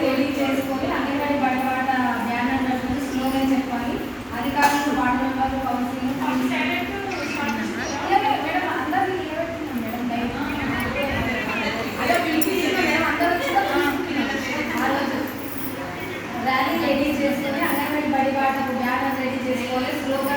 తెలియజేసుకొని anganwadi బడిపాట banner నడుపుతూ స్లోగా చెప్పాలి అధికారులు వాటర్ కౌన్సిల్ మేడం అందరినీ నిలబెట్టుకున్నాం మేడం అదే పిలిపించిన మేడం అందరూ ఆ రోజు ర్యాలీ రెడీ చేసుకొని అంగన్వాడీ బడిపాటకు బ్యానర్ రెడీ చేసుకోవాలి. స్లోగా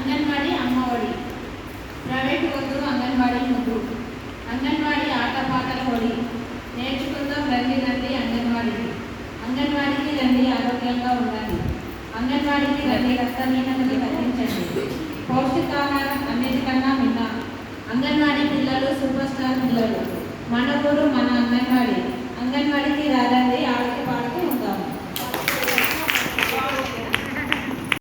అంగన్వాడీ అమ్మఒడి. ప్రైవేట్ వద్దు అంగన్వాడీ ముగ్గు. అంగన్వాడీ ఆటపాటల ఒడి. నేర్చుకుందాం రండి రండి అంగన్వాడీకి అంగన్వాడీకి రండి ఆరోగ్యంగా ఉండాలి అంగన్వాడీకి రండి రక్తహీనతను తగ్గించండి. పౌష్టికాహారం అన్నిటికన్నా మిన్న అంగన్వాడీ